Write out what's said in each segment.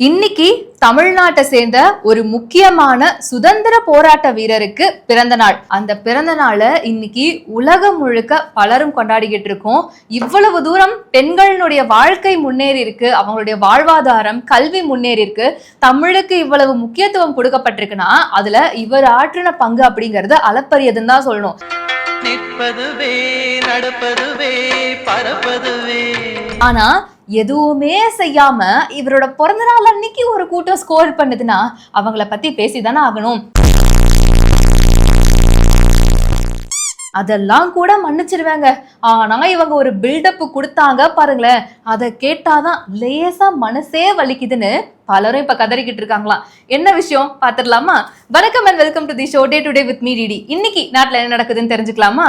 இன்னைக்கு தமிழ்நாட்டை சேர்ந்த ஒரு முக்கியமான சுதந்திர போராட்ட வீரருக்கு பிறந்த நாள். அந்த பிறந்த நாளை இன்னைக்கு உலகம் முழுக்க பலரும் கொண்டாடிக்கிட்டு இருக்கோம். இவ்வளவு தூரம் பெண்களினுடைய வாழ்க்கை முன்னேறி இருக்கு அவங்களுடைய வாழ்வாதாரம் கல்வி முன்னேறி இருக்கு தமிழுக்கு இவ்வளவு முக்கியத்துவம் கொடுக்கப்பட்டிருக்குன்னா அதுல இவர் ஆற்றின பங்கு அப்படிங்கறது அளப்பரியதுன்னு தான் சொல்லணும். நிற்பதுவே நடப்பதுவே பரப்பதுவே. ஆனா எதுவுமே செய்யாம இவரோட பிறந்த நாள் அன்னைக்கு ஒரு கூட்டம் ஸ்கோர் பண்ணுதுன்னா அவங்கள பத்தி பேசிதானே ஆகணும். அதெல்லாம் கூட மன்னிச்சிருவாங்க. ஆனா இவங்க ஒரு பில்டப் கொடுத்தாங்க பாருங்களேன். அதை கேட்டாதான் லேசா மனசே வலிக்குதுன்னு பலரும் இப்ப கதறிக்கிட்டு இருக்காங்களாம். என்ன விஷயம்? பாத்துடலாமா வணக்கம் and welcome to the show day today with me DD இன்னைக்கு நாட்டுல என்ன நடக்குதுன்னு தெரிஞ்சுக்கலாமா?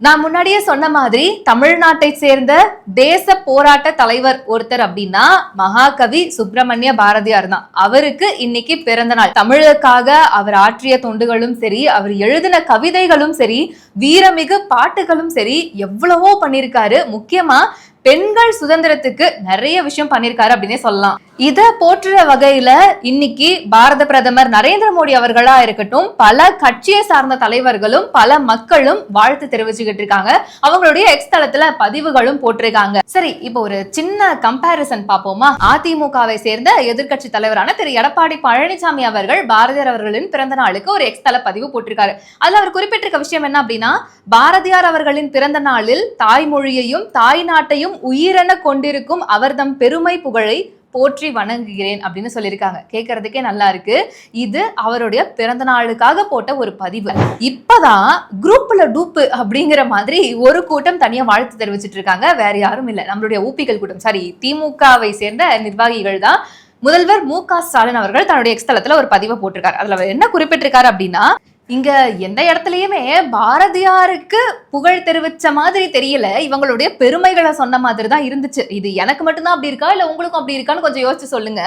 நான் முன்னாடியே சொன்ன மாதிரி தமிழ்நாட்டை சேர்ந்த தேச போராட்ட தலைவர் ஒருத்தர் அப்படின்னா மகாகவி சுப்பிரமணிய பாரதியார் தான். அவருக்கு இன்னைக்கு பிறந்த நாள். தமிழுக்காக அவர் ஆற்றிய தொண்டுகளும் சரி அவர் எழுதின கவிதைகளும் சரி வீரமிகு பாட்டுகளும் சரி எவ்வளவோ பண்ணியிருக்காரு. முக்கியமா பெண்கள் சுதந்திரத்துக்கு நிறைய விஷயம் பண்ணியிருக்காரு அப்படின்னே சொல்லலாம். இதை போற்றுற வகையில இன்னைக்கு பாரத பிரதமர் நரேந்திர மோடி அவர்களா இருக்கட்டும் பல கட்சியை சார்ந்த தலைவர்களும் பல மக்களும் வாழ்த்து தெரிவிச்சுக்கிட்டு இருக்காங்க. அவங்களுடைய எக்ஸ் தளத்துல பதிவுகளும் போட்டிருக்காங்க. சரி இப்போ ஒரு சின்ன கம்பாரிசன் பார்ப்போமா? அதிமுகவை சேர்ந்த எதிர்க்கட்சி தலைவரான திரு. எடப்பாடி பழனிசாமி அவர்கள் பாரதியார் அவர்களின் பிறந்த நாளுக்கு ஒரு எக்ஸ் தள பதிவு போட்டிருக்காரு. அதுல அவர் குறிப்பிட்டிருக்க விஷயம் என்ன அப்படின்னா பாரதியார் அவர்களின் பிறந்த நாளில் தாய்மொழியையும் தாய் நாட்டையும் உயிரென கொண்டிருக்கும் அவர்தம் பெருமை புகழை போற்றி வணங்குகிறேன் அப்படின்னு சொல்லியிருக்காங்க. கேட்கறதுக்கே நல்லா இருக்கு. இது அவருடைய பிறந்த நாளுக்காக போட்ட ஒரு பதிவு. இப்பதான் குரூப்ல டூப்பு அப்படிங்கிற மாதிரி ஒரு கூட்டம் தனியா வாழ்த்து தெரிவிச்சிட்டு இருக்காங்க. வேற யாரும் இல்லை. நம்மளுடைய ஊப்பிகள் கூட்டம். சாரி திமுகவை சேர்ந்த நிர்வாகிகள் தான் முதல்வர் மு க ஸ்டாலின் அவர்கள் தன்னுடைய எக்ஸ்தலத்துல ஒரு பதிவை போட்டிருக்காரு. அதுல என்ன குறிப்பிட்டிருக்காரு அப்படின்னா இங்க எந்த இடத்துலயுமே பாரதியாருக்கு புகழ் தெரிவிச்ச மாதிரி தெரியல. இவங்களுடைய பெருமைகளை சொன்ன மாதிரி தான் இருந்துச்சு. இது எனக்கு மட்டும்தான் அப்படி இருக்கா? இல்ல உங்களுக்கும் அப்படி இருக்கான்னு கொஞ்சம் யோசிச்சு சொல்லுங்க.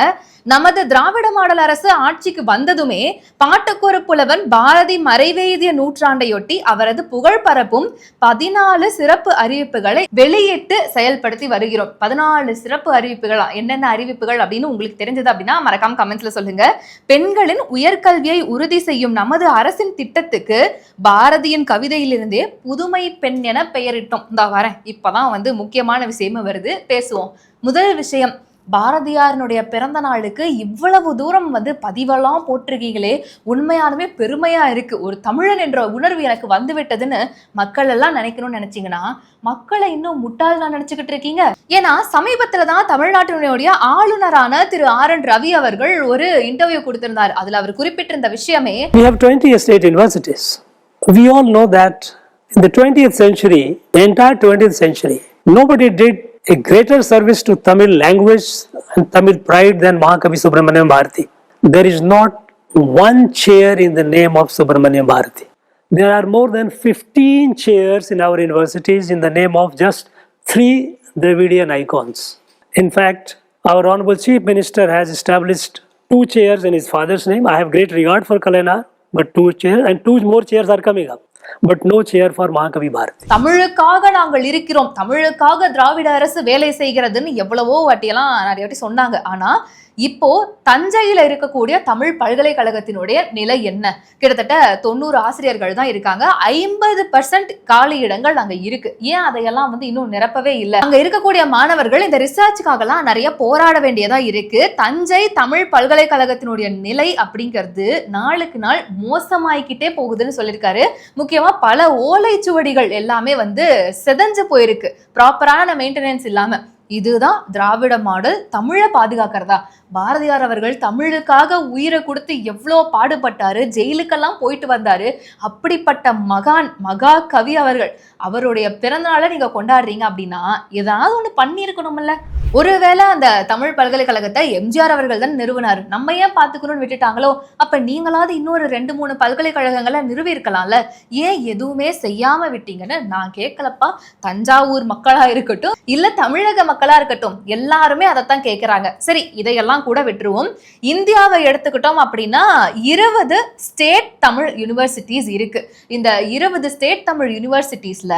நமது திராவிட மாடல் அரசு ஆட்சிக்கு வந்ததுமே பாட்டுக்கொரு புலவன் பாரதி மறைவேதிய நூற்றாண்டையொட்டி அவரது புகழ் பரப்பும் பதினாலு சிறப்பு அறிவிப்புகளை வெளியிட்டு செயல்படுத்தி வருகிறோம். பதினாலு சிறப்பு அறிவிப்புகளா? என்னென்ன அறிவிப்புகள் அப்படின்னு உங்களுக்கு தெரிஞ்சது அப்படின்னா மறக்காம கமெண்ட்ஸ்ல சொல்லுங்க. பெண்களின் உயர்கல்வியை உறுதி செய்யும் நமது அரசின் திட்டத்துக்கு பாரதியின் கவிதையிலிருந்தே புதுமை பெண் என பெயரிட்டோம். இந்த வரேன். இப்பதான் வந்து முக்கியமான விஷயமும் வருது. பேசுவோம். முதல் விஷயம் பாரதியாரினுடைய பிறந்த நாளுக்கு இவ்வளவு தூரம் வந்து பதிவெல்லாம் போட்டிருக்கீங்களே உண்மையாலுமே பெருமையா இருக்கு. ஒரு தமிழன் என்ற உணர்வு எனக்கு வந்து விட்டதுன்னு மக்கள் எல்லாம் நினைக்கணும்னு நினைச்சீங்கன்னா மக்களை இன்னும் முட்டாள் நான் நினைச்சுக்கிட்டு இருக்கீங்க. ஏன்னா சமீபத்துல தான் தமிழ்நாட்டினுடைய ஆளுநரான திரு ஆர் என் ரவி அவர்கள் ஒரு இன்டர்வியூ கொடுத்திருந்தார். அதுல அவர் குறிப்பிட்டிருந்த விஷயமே We have 20 state universities. We all know that in the 20th century, the entire 20th century, nobody did a greater service to Tamil language and Tamil pride than Mahakavi Subramaniam Bharati. There is not one chair in the name of Subramaniam Bharati. There are more than 15 chairs in our universities in the name of just three Dravidian icons. In fact, our Honorable Chief Minister has established two chairs in his father's name. I have great regard for Kalanar, but two chairs and two more chairs are coming up, but no chair for மகாகவி பாரதி தமிழுக்காக நாங்கள் இருக்கிறோம். தமிழுக்காக திராவிட அரசு வேலை செய்கிறதுன்னு எவ்வளவோ வாட்டியெல்லாம் நிறைய வாட்டி சொன்னாங்க. ஆனா இப்போ தஞ்சையில் இருக்கக்கூடிய தமிழ் பல்கலைக்கழகத்தினுடைய நிலை என்ன? கிட்டத்தட்ட தொண்ணூறு ஆசிரியர்கள் தான் இருக்காங்க. ஐம்பது பர்சன்ட் காலி இடங்கள் அங்க இருக்கு. ஏன் அதையெல்லாம் வந்து இன்னும் நிரப்பவே இல்லை? அங்க இருக்கக்கூடிய மாணவர்கள் இந்த ரிசர்ச்சுக்காகலாம் நிறைய போராட வேண்டியதா இருக்கு. தஞ்சை தமிழ் பல்கலைக்கழகத்தினுடைய நிலை அப்படிங்கிறது நாளுக்கு நாள் மோசமாயிக்கிட்டே போகுதுன்னு சொல்லியிருக்காரு. முக்கியமா பல ஓலைச்சுவடிகள் எல்லாமே வந்து செதஞ்சு போயிருக்கு. ப்ராப்பரான மெயின்டெனன்ஸ் இல்லாம. இதுதான் திராவிட மாடல் தமிழை பாதுகாக்கிறதா? பாரதியார் அவர்கள் தமிழுக்காக உயிரை கொடுத்து எவ்வளோ பாடுபட்டாரு ஜெயிலுக்கெல்லாம் போயிட்டு வந்தாரு. அப்படிப்பட்ட மகான் மகா கவி அவர்கள் அவருடைய பிறந்தநாளை நீங்க கொண்டாடுறீங்க அப்படின்னா ஏதாவது ஒன்று பண்ணியிருக்கணும்ல. ஒருவேளை அந்த தமிழ் பல்கலைக்கழகத்தை எம்ஜிஆர் அவர்கள் தான் நிறுவனார். நம்ம ஏன் பார்த்துக்கணும்னு விட்டுட்டாங்களோ? அப்போ நீங்களாவது இன்னொரு ரெண்டு மூணு பல்கலைக்கழகங்களை நிறுவி இருக்கலாம்ல ஏன் எதுவுமே செய்யாம விட்டீங்கன்னு நான் கேட்கலப்பா. தஞ்சாவூர் மக்களா இருக்கட்டும் இல்ல தமிழக மக்களா இருக்கட்டும் எல்லாருமே அதைத்தான் கேட்கறாங்க சரி இதையெல்லாம் கூட விட்டுருவோம். இந்தியாவை எடுத்துக்கிட்டோம் அப்படின்னா இருபது ஸ்டேட் தமிழ் யூனிவர்சிட்டிஸ் இருக்கு. இந்த இருபது ஸ்டேட் தமிழ் யூனிவர்சிட்டிஸ்ல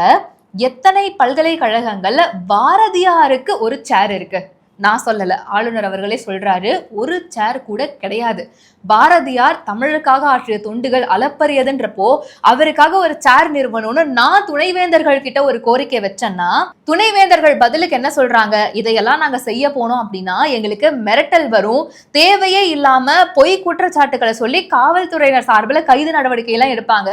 எத்தனை பல்கலைக்கழகங்கள்ல பாரதியாருக்கு ஒரு சேர் இருக்கு. நான் சொல்லலை ஆளுநர் அவர்களே சொல்றாரு ஒரு சேர் கூட கிடையாது. பாரதியார் தமிழுக்காக ஆற்றிய தொண்டுகள் அளப்பரியதுன்றப்போ அவருக்காக ஒரு சேர் நிறுவனம்னு நான் துணைவேந்தர்கள் கிட்ட ஒரு கோரிக்கை வச்சேன்னா துணைவேந்தர்கள் பதிலுக்கு என்ன சொல்றாங்க? இதையெல்லாம் நாங்க செய்ய போனோம் அப்படின்னா எங்களுக்கு மிரட்டல் வரும். தேவையே இல்லாம பொய் குற்றச்சாட்டுகளை சொல்லி காவல்துறையினர் சார்பில் கைது நடவடிக்கை எல்லாம் எடுப்பாங்க.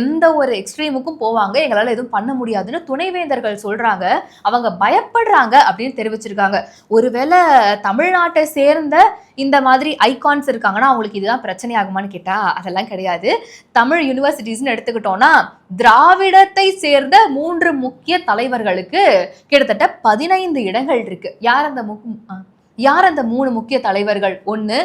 எந்த ஒரு எக்ஸ்ட்ரீமுக்கும் போவாங்க. எங்களால் எதுவும் பண்ண முடியாதுன்னு துணைவேந்தர்கள் சொல்றாங்க. அவங்க பயப்படுறாங்க அப்படின்னு தெரிவிச்சிருக்காங்க. ஒருவேளை தமிழ்நாட்டை சேர்ந்த இந்த மாதிரி ஐகான்ஸ் இருக்காங்கன்னா அவங்களுக்கு இதுதான் பிரச்சனை ஆகுமான்னு கேட்டா அதெல்லாம் கிடையாது. தமிழ் யூனிவர்சிட்டிஸ்னு எடுத்துக்கிட்டோம்னா திராவிடத்தை சேர்ந்த மூன்று முக்கிய தலைவர்களுக்கு கிட்டத்தட்ட பதினைந்து இடங்கள் இருக்கு. யார் அந்த முக் யார் அந்த மூணு முக்கிய தலைவர்கள்? ஒன்று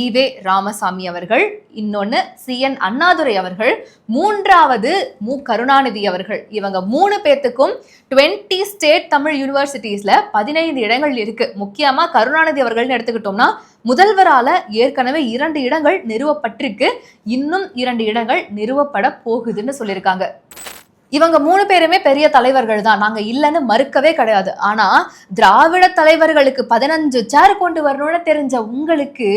ஈவே ராமசாமி அவர்கள் இன்னொன்று சி என் அண்ணாதுரை அவர்கள் மூன்றாவது மு. கருணாநிதி அவர்கள். இவங்க மூணு பேர்த்துக்கும் டுவெண்ட்டி ஸ்டேட் தமிழ் யூனிவர்சிட்டிஸில் பதினைந்து இடங்கள் இருக்குது முக்கியமாக கருணாநிதி அவர்கள்னு எடுத்துக்கிட்டோம்னா முதல்வரால் ஏற்கனவே இரண்டு இடங்கள் நிறுவப்பட்டிருக்கு. இன்னும் இரண்டு இடங்கள் நிறுவப்பட போகுதுன்னு சொல்லியிருக்காங்க. இவங்க மூணு பேருமே பெரிய தலைவர்கள் தான் நாங்க இல்லைன்னு மறுக்கவே கிடையாது. ஆனா திராவிட தலைவர்களுக்கு பதினஞ்சு சேர் கொண்டு வரணும்னு தெரிஞ்ச உங்களுக்கு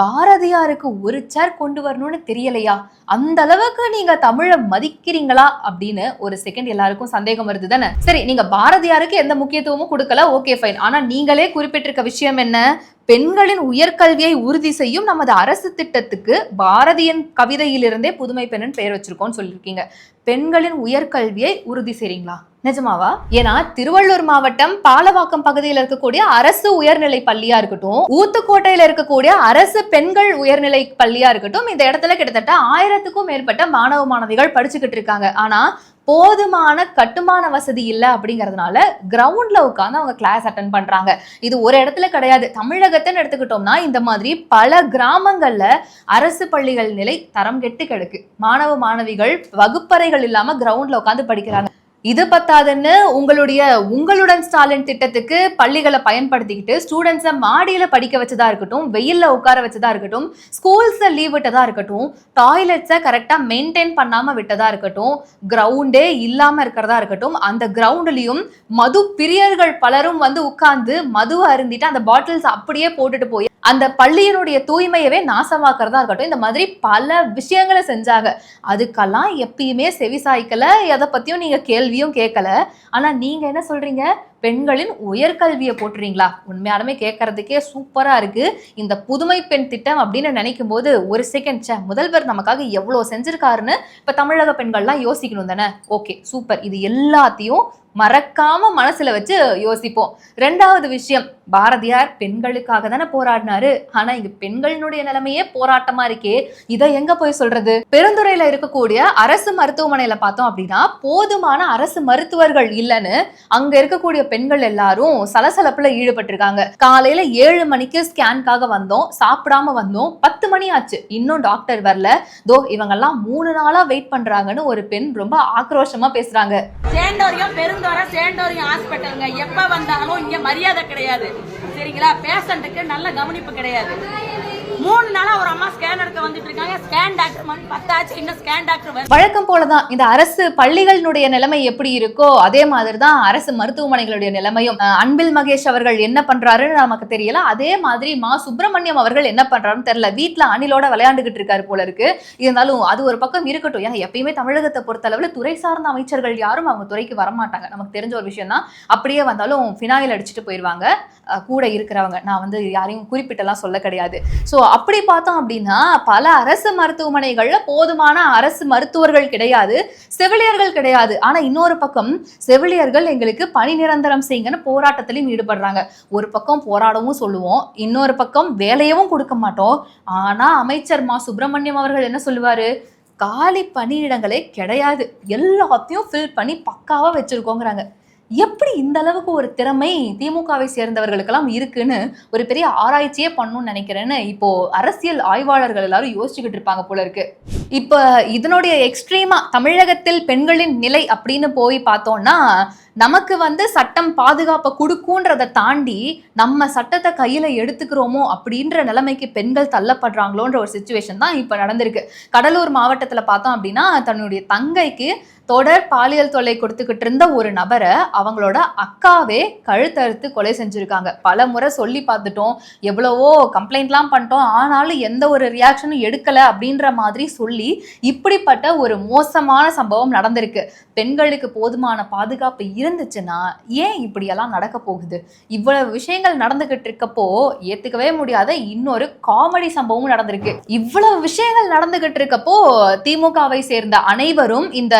பாரதியாருக்கு ஒரு சேர் கொண்டு வரணும்னு தெரியலையா? அந்த அளவுக்கு நீங்க தமிழை மதிக்கிறீங்களா? அப்படின்னு ஒரு செகண்ட் எல்லாருக்கும் சந்தேகம் வருது தானே? சரி நீங்க பாரதியாருக்கு எந்த முக்கியத்துவமும் கொடுக்கல ஓகே ஃபைன் ஆனா நீங்களே குறிப்பிட்டிருக்க விஷயம் என்ன? பெண்களின் உயர்கல்வியை உறுதி செய்யும் நமது அரசு திட்டத்துக்கு பாரதியின் கவிதையிலிருந்தே புதுமை பெண்ணன் பெயர் வச்சிருக்கோம்னு சொல்லியிருக்கீங்க. பெண்களின் உயர்கல்வியை உறுதி செய்றீங்களா? நிஜமாவா? ஏன்னா திருவள்ளூர் மாவட்டம் பாலவாக்கம் பகுதியில் இருக்கக்கூடிய அரசு உயர்நிலை பள்ளியா இருக்கட்டும் ஊத்துக்கோட்டையில இருக்கக்கூடிய அரசு பெண்கள் உயர்நிலை பள்ளியா இருக்கட்டும் இந்த இடத்துல கிட்டத்தட்ட ஆயிரத்துக்கும் மேற்பட்ட மாணவ மாணவிகள் படிச்சுக்கிட்டு இருக்காங்க. ஆனா போதுமான கட்டுமான வசதி இல்லை அப்படிங்கிறதுனால கிரவுண்ட்ல உட்காந்து அவங்க கிளாஸ் அட்டன் பண்றாங்க. இது ஒரு இடத்துல கிடையாது. தமிழகத்தைன்னு எடுத்துக்கிட்டோம்னா இந்த மாதிரி பல கிராமங்கள்ல அரசு பள்ளிகள் நிலை தரம் கெட்டு கிடக்கு. மாணவ மாணவிகள் வகுப்பறைகள் இல்லாம கிரவுண்ட்ல உட்காந்து படிக்கிறாங்க. இது பத்தாதுன்னு உங்களுடைய உங்களுடன் ஸ்டாலின் திட்டத்துக்கு பள்ளிகளை பயன்படுத்திக்கிட்டு ஸ்டூடெண்ட்ஸை மாடியில் படிக்க வச்சதா இருக்கட்டும் வெயிலில் உட்கார வச்சதா இருக்கட்டும் ஸ்கூல்ஸை லீவ் விட்டதா இருக்கட்டும் டாய்லெட்ஸை கரெக்டாக மெயின்டைன் பண்ணாமல் விட்டதா இருக்கட்டும் கிரவுண்டே இல்லாமல் இருக்கிறதா இருக்கட்டும் அந்த கிரவுண்ட்லேயும் மது பிரியர்கள் பலரும் வந்து உட்கார்ந்து மது அருந்திட்டு அந்த பாட்டில்ஸ் அப்படியே போட்டுட்டு போய் அந்த பள்ளியினுடைய தூய்மையவே நாசமாக்குறதா இருக்கட்டும் இந்த மாதிரி பல விஷயங்களை செஞ்சாங்க. அதுக்கெல்லாம் எப்பயுமே செவி சாய்க்கல எதை பத்தியும் நீங்க கேள்வியும் கேட்கல. ஆனா நீங்க என்ன சொல்றீங்க? பெண்களின் உயர்கல்வியை போட்டுறீங்களா? உண்மையாலுமே கேட்கறதுக்கே சூப்பரா இருக்கு. இந்த புதுமை பெண் திட்டம் அப்படின்னு நினைக்கும் போது ஒரு செகண்ட் சே முதல்வர் நமக்காக எவ்வளவு செஞ்சிருக்காருன்னு இப்ப தமிழக பெண்கள்லாம் யோசிக்கணும் தானே? Okay super. இது எல்லாத்தையும் மறக்காம மனசுல வச்சு யோசிப்போம். ரெண்டாவது விஷயம் பாரதியார் பெண்களுக்காக தானே போராடினாரு. ஆனா இங்க பெண்களினுடைய நிலைமையே போராட்டமா இருக்கே. இதை எங்க போய் சொல்றது? பெருந்துறையில இருக்கக்கூடிய அரசு மருத்துவமனையில பார்த்தோம் அப்படின்னா போதுமான அரசு மருத்துவர்கள் இல்லைன்னு அங்க இருக்கக்கூடிய பெண்கள் எல்லாரும் சலசலப்புல ஈடுபட்டிருக்காங்க. காலையில ஏழு மணிக்கு ஸ்கேன்காக வந்தோம். சாப்பிடாம வந்தோம். பத்து மணி ஆச்சு. இன்னும் டாக்டர் வரல. தோ இவங்கெல்லாம் மூணு நாளா வெயிட் பண்றாங்கன்னு ஒரு பெண் ரொம்ப ஆக்ரோஷமா பேசுறாங்க. சேண்டோரியம் பெருந்தோரை சேண்டோரியம் ஹாஸ்பிட்டலுங்க எப்ப வந்தாலும் இங்க மரியாதை கிடையாது. சரிங்களா? பேஷண்ட்டுக்கு நல்ல கவனிப்பு கிடையாது. மூணு ஒரு அம்மா ஸ்கேன் எடுக்க வந்துட்டு இருக்காங்க. ஸ்கேன் டாக்டர் மணி பத்தாச்சு இன்னும் ஸ்கேன் டாக்டர் வழக்கம் போலதான் இந்த அரசு பள்ளிகளினுடைய நிலைமை எப்படி இருக்கோ அதே மாதிரி தான் அரசு மருத்துவமனைகளுடைய நிலைமையும். அன்பில் மகேஷ் அவர்கள் என்ன பண்றாருன்னு நமக்கு தெரியல. அதே மாதிரி மா சுப்பிரமணியம் அவர்கள் என்ன பண்றாருன்னு தெரியல. வீட்டுல அணிலோட விளையாண்டுகிட்டு இருக்காரு போல இருக்கு. இருந்தாலும் அது ஒரு பக்கம் இருக்கட்டும். ஏன்னா எப்பயுமே தமிழகத்தை பொறுத்தளவில் துறை சார்ந்த அமைச்சர்கள் யாரும் அவங்க துறைக்கு வரமாட்டாங்க. நமக்கு தெரிஞ்ச ஒரு விஷயம் தான். அப்படியே வந்தாலும் ஃபினாயில் அடிச்சுட்டு போயிடுவாங்க கூட இருக்கிறவங்க. நான் வந்து யாரையும் குறிப்பிட்டெல்லாம் சொல்ல கிடையாது. ஸோ அப்படி பார்த்தோம் அப்படின்னா பல அரசு மருத்துவமனைகள்ல போதுமான அரசு மருத்துவர்கள் கிடையாது செவிலியர்கள் கிடையாது. ஆனா இன்னொரு பக்கம் செவிலியர்கள் எங்களுக்கு பணி நிரந்தரம் செய்யுங்கன்னு போராட்டத்திலையும் ஈடுபடுறாங்க. ஒரு பக்கம் போராடவும் சொல்லுவோம் இன்னொரு பக்கம் வேலையவும் கொடுக்க மாட்டோம். ஆனா அமைச்சர் மா. சுப்பிரமணியம் அவர்கள் என்ன சொல்லுவாரு? காலி பணியிடங்களே கிடையாது. எல்லாத்தையும் ஃபில் பண்ணி பக்காவாக வச்சிருக்கோங்கிறாங்க. எப்படி இந்த அளவுக்கு ஒரு திறமை திமுகவை சேர்ந்தவர்களுக்கெல்லாம் இருக்குன்னு ஒரு பெரிய ஆராய்ச்சியே பண்ணணும்னு நினைக்கிறேன்னு இப்போ அரசியல் ஆய்வாளர்கள் எல்லாரும் யோசிச்சுக்கிட்டு இருப்பாங்க போல இருக்கு. இப்போ இதனுடைய எக்ஸ்ட்ரீமா தமிழகத்தில் பெண்களின் நிலை அப்படின்னு போய் பார்த்தோம்னா நமக்கு வந்து சட்டம் பாதுகாப்பை கொடுக்குன்றதை தாண்டி நம்ம சட்டத்தை கையில் எடுத்துக்கிறோமோ அப்படின்ற நிலைமைக்கு பெண்கள் தள்ளப்படுறாங்களோன்ற ஒரு சுச்சுவேஷன் தான் இப்போ நடந்திருக்கு. கடலூர் மாவட்டத்தில் பார்த்தோம் அப்படின்னா தன்னுடைய தங்கைக்கு தொடர் பாலியல் தொல்லை கொடுத்துக்கிட்டு இருந்த ஒரு நபரை அவங்களோட அக்காவே கழுத்தறுத்து கொலை செஞ்சுருக்காங்க. பல முறை சொல்லி பார்த்துட்டோம். எவ்வளவோ கம்ப்ளைண்ட்லாம் பண்ணிட்டோம். ஆனாலும் எந்த ஒரு ரியாக்ஷனும் எடுக்கலை அப்படின்ற மாதிரி சொல்லி இப்படிப்பட்ட ஒரு மோசமான சம்பவம் நடந்திருக்கு. பெண்களுக்கு போதுமான பாதுகாப்பு இருந்துச்சுன்னா ஏன் இப்படியெல்லாம் நடக்க போகுது? இவ்வளவு விஷயங்கள் நடந்துகிட்டு இருக்கப்போ ஏற்றுக்கவே முடியாத இன்னொரு காமெடி சம்பவமும் நடந்திருக்கு. இவ்வளவு விஷயங்கள் நடந்துகிட்டு இருக்கப்போ திமுகவை சேர்ந்த அனைவரும் இந்த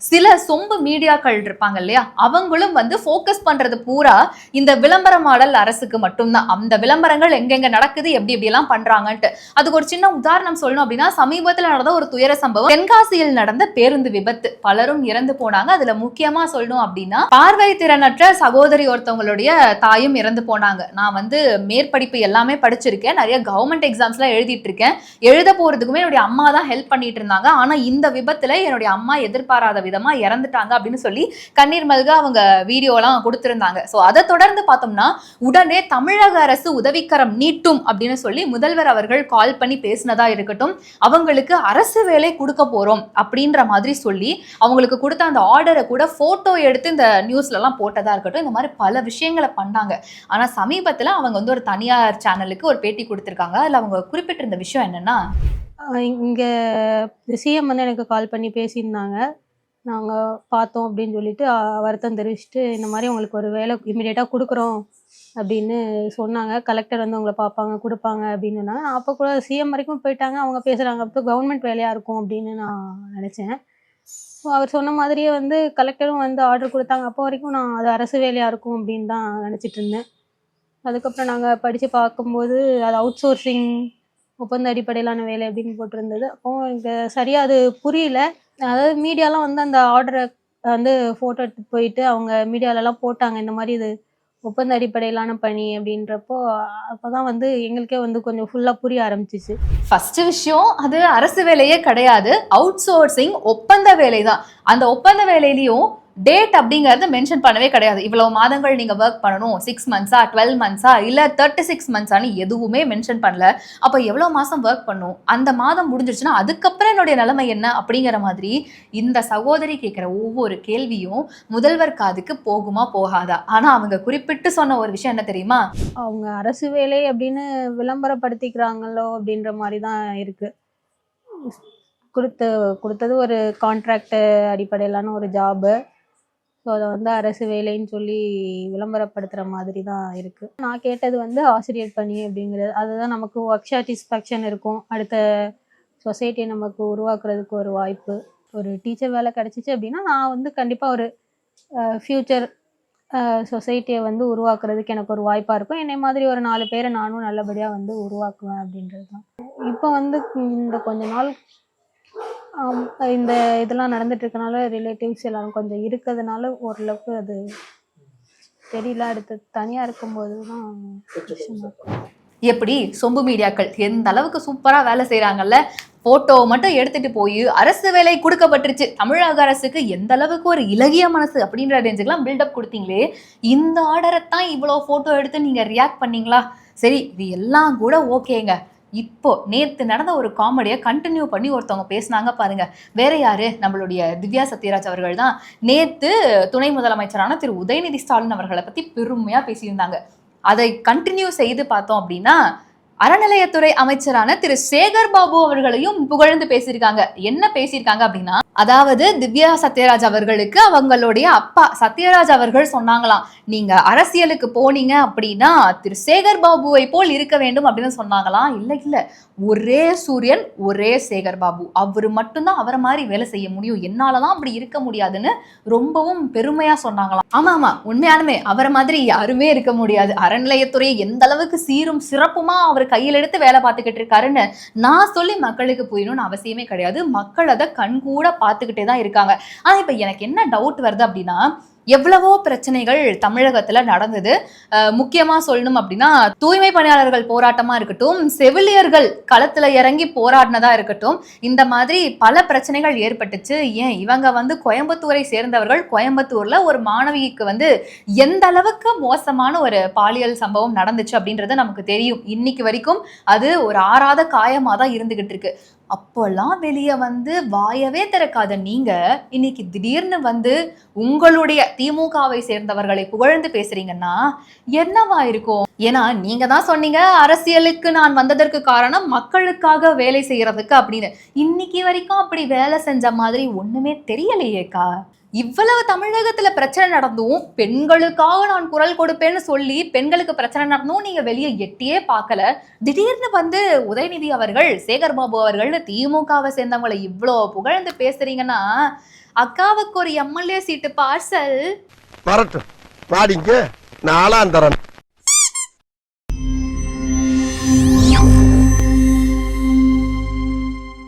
சில சொம்பு மீடியாக்கள் இருப்பாங்க இல்லையா? அவங்களும் வந்து ஃபோக்கஸ் பண்றது பூரா இந்த விளம்பர மாடல் அரசுக்கு மட்டும்தான். அந்த விளம்பரங்கள் எங்கெங்க நடக்குது எப்படி எப்படி எல்லாம் பண்றாங்கன்ட்டு. அதுக்கு ஒரு சின்ன உதாரணம் சொல்லணும் அப்படின்னா சமீபத்தில் நடந்த ஒரு துயர சம்பவம். தென்காசியில் நடந்த பேருந்து விபத்து. பலரும் இறந்து போனாங்க. அதுல முக்கியமா சொல்லணும் அப்படின்னா பார்வை திறனற்ற சகோதரி ஒருத்தவங்களுடைய தாயும் இறந்து போனாங்க. நான் வந்து மேற்படிப்பு எல்லாமே படிச்சிருக்கேன். நிறைய கவர்மெண்ட் எக்ஸாம்ஸ்லாம் எழுதிட்டு இருக்கேன். எழுத போறதுக்குமே என்னுடைய அம்மா தான் ஹெல்ப் பண்ணிட்டு இருந்தாங்க. ஆனா இந்த விபத்துல என்னுடைய அம்மா எதிர்பாராத விதமா இறந்துட்டாங்க அப்படின்னு சொல்லி கண்ணீர் மல்க அவங்க வீடியோலாம் கொடுத்திருந்தாங்க. ஸோ அதை தொடர்ந்து பார்த்தோம்னா உடனே தமிழக அரசு உதவிக்கரம் நீட்டும் அப்படின்னு சொல்லி முதல்வர் அவர்கள் கால் பண்ணி பேசினதா இருக்கட்டும் அவங்களுக்கு அரசு வேலை கொடுக்க போறோம் அப்படின்ற மாதிரி சொல்லி அவங்களுக்கு கொடுத்த அந்த ஆர்டரை கூட போட்டோ எடுத்து இந்த நியூஸ்லலாம் போட்டதாக போட்டதா இருக்கட்டும் இந்த மாதிரி பல விஷயங்களை பண்ணாங்க. ஆனா சமீபத்தில் அவங்க வந்து ஒரு தனியார் சேனலுக்கு ஒரு பேட்டி கொடுத்துருக்காங்க. அதில் அவங்க குறிப்பிட்டிருந்த விஷயம் என்னன்னா இங்கே சிஎம் வந்து எனக்கு கால் பண்ணி பேசியிருந்தாங்க. நாங்கள் பார்த்தோம் அப்படின்னு சொல்லிட்டு வருத்தம் தெரிவிச்சுட்டு இந்த மாதிரி உங்களுக்கு ஒரு வேலை இமீடியட்டாக கொடுக்குறோம் அப்படின்னு சொன்னாங்க. கலெக்டர் வந்து உங்களை பார்ப்பாங்க கொடுப்பாங்க அப்படின்னு சொன்னாங்க அப்போ கூட சிஎம் வரைக்கும் போயிட்டாங்க. அவங்க பேசுகிறாங்க அப்போ கவர்மெண்ட் வேலையாக இருக்கும்? அப்படின்னு நான் நினச்சேன். ஸோ அவர் சொன்ன மாதிரியே வந்து கலெக்டரும் வந்து ஆர்டர் கொடுத்தாங்க. அப்போ வரைக்கும் நான் அது அரசு வேலையாக இருக்கும் அப்படின்னு தான் நினச்சிட்டு இருந்தேன். அதுக்கப்புறம் நாங்கள் படித்து பார்க்கும்போது அது அவுட் சோர்சிங் ஒப்பந்த அடிப்படையிலான வேலை அப்படின்னு போட்டிருந்தது. அப்போ எனக்கு சரியாக அது புரியல. அதாவது மீடியாலாம் வந்து அந்த ஆர்டரை வந்து ஃபோட்டோ எடுத்து போயிட்டு அவங்க மீடியாலலாம் போட்டாங்க இந்த மாதிரி இது ஒப்பந்த அடிப்படையிலான பணி அப்படின்றப்போ அப்போ தான் வந்து எங்களுக்கே வந்து கொஞ்சம் ஃபுல்லாக புரிய ஆரம்பிச்சிச்சு. ஃபர்ஸ்ட் விஷயம் அது அரசு வேலையே கிடையாது. அவுட் சோர்சிங் ஒப்பந்த வேலை தான் அந்த ஒப்பந்த வேலையிலையும் டேட் அப்படிங்கறது மென்ஷன் பண்ணவே கிடையாது. இவ்வளவு மாதங்கள் நீங்க ஒர்க் பண்ணணும். சிக்ஸ் மந்த்ஸா டுவெல் மந்த்ஸா இல்ல தேர்ட்டி சிக்ஸ் மந்த்ஸான்னு எதுவுமே மென்ஷன் பண்ணல. அப்ப எவ்வளவு மாசம் ஒர்க் பண்ணும்? அந்த மாதம் முடிஞ்சிருச்சுன்னா அதுக்கப்புறம் என்னுடைய நிலைமை என்ன? அப்படிங்கிற மாதிரி இந்த சகோதரி கேட்கிற ஒவ்வொரு கேள்வியும் முதல்வர் காதுக்கு போகுமா போகாதா? ஆனா அவங்க குறிப்பிட்டு சொன்ன ஒரு விஷயம் என்ன தெரியுமா? அவங்க அரசு வேலை அப்படின்னு விளம்பரப்படுத்திக்கிறாங்களோ அப்படின்ற மாதிரி தான் இருக்கு. கொடுத்த கொடுத்தது ஒரு கான்ட்ராக்ட் அடிப்படையிலான ஒரு ஜாபு ஸோ அதை வந்து அரசு வேலைன்னு சொல்லி விளம்பரப்படுத்துகிற மாதிரி தான் இருக்குது நான் கேட்டது வந்து ஆசிரியர் பணி அப்படிங்கிறது அதுதான் நமக்கு ஒர்க் சாட்டிஸ்ஃபேக்ஷன் இருக்கும். அடுத்த சொசைட்டியை நமக்கு உருவாக்குறதுக்கு ஒரு வாய்ப்பு. ஒரு டீச்சர் வேலை கிடச்சிச்சு அப்படின்னா நான் வந்து கண்டிப்பாக ஒரு ஃப்யூச்சர் சொசைட்டியை வந்து உருவாக்குறதுக்கு எனக்கு ஒரு வாய்ப்பாக இருக்கும். என்னை மாதிரி ஒரு நாலு பேரை நானும் நல்லபடியாக வந்து உருவாக்குவேன் அப்படின்றது தான் இப்போ வந்து இந்த கொஞ்ச நாள் இந்த இதெல்லாம் நடந்துட்டு இருக்கனால ரிலேட்டிவ்ஸ் எல்லாரும் கொஞ்சம் இருக்கிறதுனால ஓரளவுக்கு அது தெரியல. அடுத்து தனியாக இருக்கும்போது தான் எப்படி? சொம்பு மீடியாக்கள் எந்த அளவுக்கு சூப்பராக வேலை செய்கிறாங்கல்ல ஃபோட்டோ மட்டும் எடுத்துட்டு போய் அரசு வேலை கொடுக்கப்பட்டுருச்சு. தமிழக அரசுக்கு எந்த அளவுக்கு ஒரு இலகிய மனசு அப்படின்ற ரேஞ்சுக்கெல்லாம் பில்டப் கொடுத்தீங்களே இந்த ஆர்டரை தான் இவ்வளோ ஃபோட்டோ எடுத்து நீங்கள் ரியாக்ட் பண்ணீங்களா? சரி இது எல்லாம் கூட ஓகேங்க இப்போ நேற்று நடந்த ஒரு காமெடியை கண்டினியூ பண்ணி ஒருத்தவங்க பேசுனாங்க பாருங்க. வேற யாரு? நம்மளுடைய திவ்யா சத்யராஜ் அவர்கள் தான். நேற்று துணை முதலமைச்சரான திரு உதயநிதி ஸ்டாலின் அவர்களை பத்தி பெருமையா பேசியிருந்தாங்க. அதை கண்டினியூ செய்து பார்த்தோம் அப்படின்னா அறநிலையத்துறை அமைச்சரான திரு சேகர் பாபு அவர்களையும் புகழ்ந்து பேசியிருக்காங்க. என்ன பேசியிருக்காங்க அப்படின்னா அதாவது திவ்யா சத்யராஜ் அவர்களுக்கு அவங்களுடைய அப்பா சத்யராஜ் அவர்கள் சொன்னாங்களாம் நீங்க அரசியலுக்கு போனீங்க அப்படின்னா திரு சேகர் பாபுவை போல் இருக்க வேண்டும் அப்படின்னு சொன்னாங்களாம். இல்ல இல்ல. ஒரே சூரியன் ஒரே சேகர் பாபு. அவர் மட்டும்தான் அவரை மாதிரி வேலை செய்ய முடியும். என்னாலதான் அப்படி இருக்க முடியாதுன்னு ரொம்பவும் பெருமையா சொன்னாங்களாம். ஆமா ஆமா. உண்மையானுமே அவரை மாதிரி யாருமே இருக்க முடியாது. அறநிலையத்துறை எந்த அளவுக்கு சீரும் சிறப்புமா அவர் கையில் எடுத்து வேலை பார்த்துக்கிட்டு இருக்காருன்னு நான் சொல்லி மக்களுக்கு புரியணும்னு அவசியமே கிடையாது. மக்கள் அதை கண்கூட பார்த்துக்கிட்டே தான் இருக்காங்க. ஆனால் இப்போ எனக்கு என்ன டவுட் வருது அப்படின்னா எவ்வளவோ பிரச்சனைகள் தமிழகத்துல நடந்தது. முக்கியமாக முக்கியமா சொல்லணும் அப்படின்னா தூய்மை பணியாளர்கள் போராட்டமா இருக்கட்டும் செவிலியர்கள் களத்துல இறங்கி போராடினதா இருக்கட்டும் இந்த மாதிரி பல பிரச்சனைகள் ஏற்பட்டுச்சு. ஏன்? இவங்க வந்து கோயம்புத்தூரை சேர்ந்தவர்கள். கோயம்புத்தூர்ல ஒரு மாணவிக்கு வந்து எந்த அளவுக்கு மோசமான ஒரு பாலியல் சம்பவம் நடந்துச்சு அப்படின்றது நமக்கு தெரியும். இன்னைக்கு வரைக்கும் அது ஒரு ஆறாத காயமாக தான் இருந்துகிட்டு இருக்கு. அப்போல்லாம் வெளியே வந்து வாயவே திறக்காத நீங்க இன்னைக்கு திடீர்னு வந்து உங்களுடைய திமுகவை சேர்ந்தவர்களை புகழ்ந்து பேசுறீங்கன்னா என்னவா இருக்கும்? ஏன்னா நீங்க தான் சொன்னீங்க அரசியலுக்கு நான் வந்ததற்கு காரணம் மக்களுக்காக வேலை செய்யறதுக்கு அப்படின்னு. இன்னைக்கு வரைக்கும் அப்படி வேலை செஞ்ச மாதிரி ஒண்ணுமே தெரியலையேக்கா. இவ்வளவு தமிழகத்துல பிரச்சனை நடந்தும் பெண்களுக்காக நான் குரல் கொடுப்பேன்னு சொல்லி பெண்களுக்கு பிரச்சனை நடந்தும் நீங்க வெளியே எட்டியே பார்க்கல. திடீர்னு வந்து உதயநிதி அவர்கள் சேகர் பாபு அவர்கள் திமுகவை சேர்ந்தவங்களை இவ்வளோ புகழ்ந்து பேசுறீங்கன்னா அக்காவுக்கு ஒரு எம்எல்ஏ சீட்டு பார்சல். வரட்டும். நாலாம் தரேன்